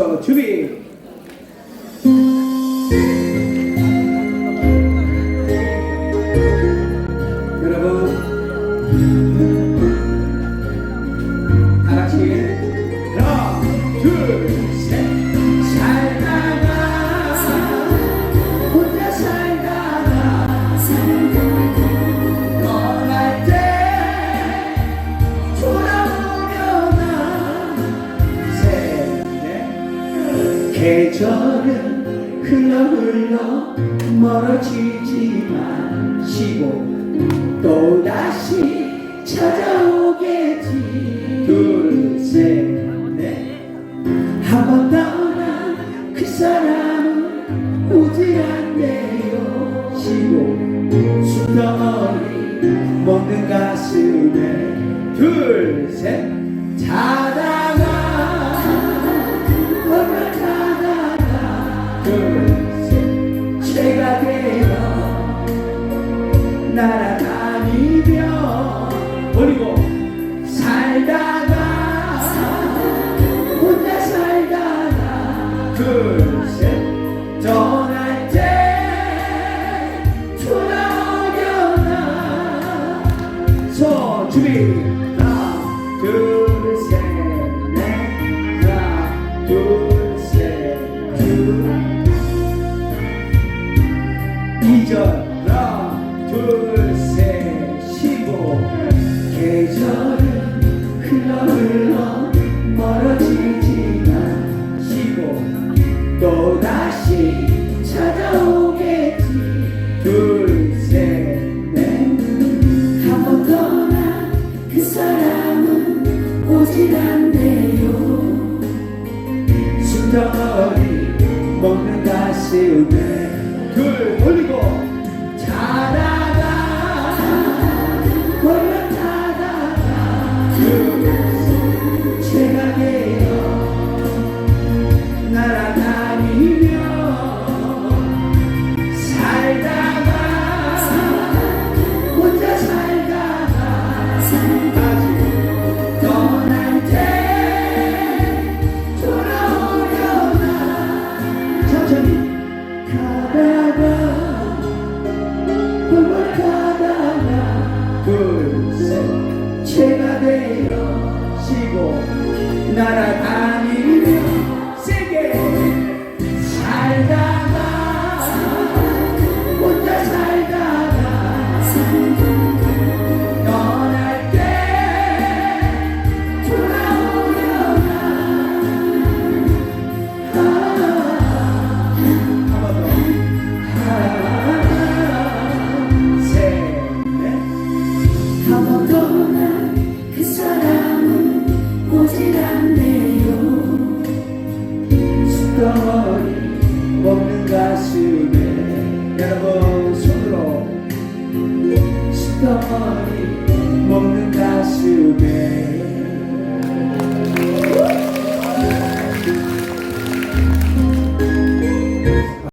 저 준비. 여러분 계절은 흘러 흘러 멀어지지만 쉬고 또다시 찾아오겠지. 둘셋넷. 한 번 떠난 그 사람은 오지 않네요. 쉬고 숨덩어리 먹는 가슴에 둘셋. 자다 날아다니며 버리고 살다가 혼자 살다가 둘셋 떠날 때 돌아오려나. 손 준비. 하나 둘셋넷. 하나 둘셋둘 숨덩어리 먹는 가슴에 둘 올리고. 올라 되어 쉬고 날아다 손으로 숫덩어리 먹는 가슴에